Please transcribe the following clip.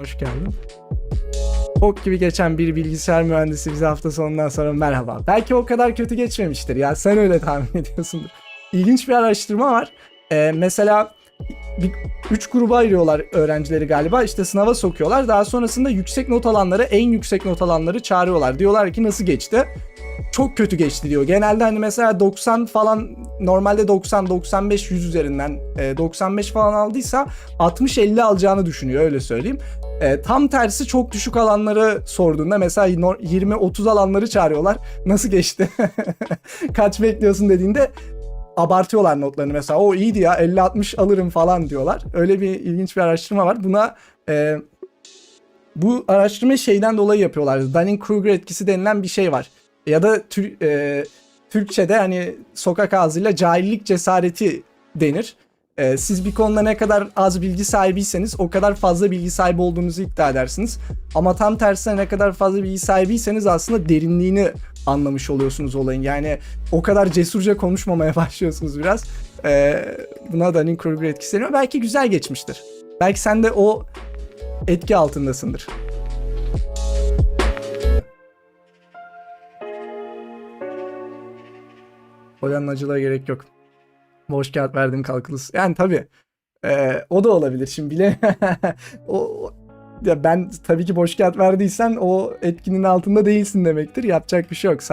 Hoş geldin. Ok gibi geçen bir bilgisayar mühendisi bize hafta sonundan sonra merhaba. Belki o kadar kötü geçmemiştir ya sen öyle tahmin ediyorsundur. İlginç bir araştırma var. Ee, mesela bir, üç gruba ayırıyorlar öğrencileri galiba. İşte sınava sokuyorlar. Daha sonrasında yüksek not alanları, en yüksek not alanları çağırıyorlar. Diyorlar ki nasıl geçti? Çok kötü geçti diyor. Genelde hani mesela 90 falan normalde 90 95 100 üzerinden e, 95 falan aldıysa 60-50 alacağını düşünüyor öyle söyleyeyim. E, tam tersi çok düşük alanları sorduğunda mesela 20-30 alanları çağırıyorlar. Nasıl geçti? Kaç bekliyorsun dediğinde abartıyorlar notlarını mesela. O iyiydi ya 50-60 alırım falan diyorlar. Öyle bir ilginç bir araştırma var. Buna e, bu araştırmayı şeyden dolayı yapıyorlar. Dunning-Kruger etkisi denilen bir şey var. Ya da e, Türkçe'de hani sokak ağzıyla cahillik cesareti denir. E, siz bir konuda ne kadar az bilgi sahibiyseniz o kadar fazla bilgi sahibi olduğunuzu iddia edersiniz. Ama tam tersine ne kadar fazla bilgi sahibiyseniz aslında derinliğini anlamış oluyorsunuz olayın. Yani o kadar cesurca konuşmamaya başlıyorsunuz biraz. E, buna Dunning-Kruger etkisi deniyor. Belki güzel geçmiştir. Belki sen de o etki altındasındır. Boyanın acılığa gerek yok. Boş kağıt verdim kalkılız. Yani tabii. e, o da olabilir şimdi bile. o, ya ben tabii ki boş kağıt verdiysen o etkinin altında değilsin demektir. Yapacak bir şey yok. Sağ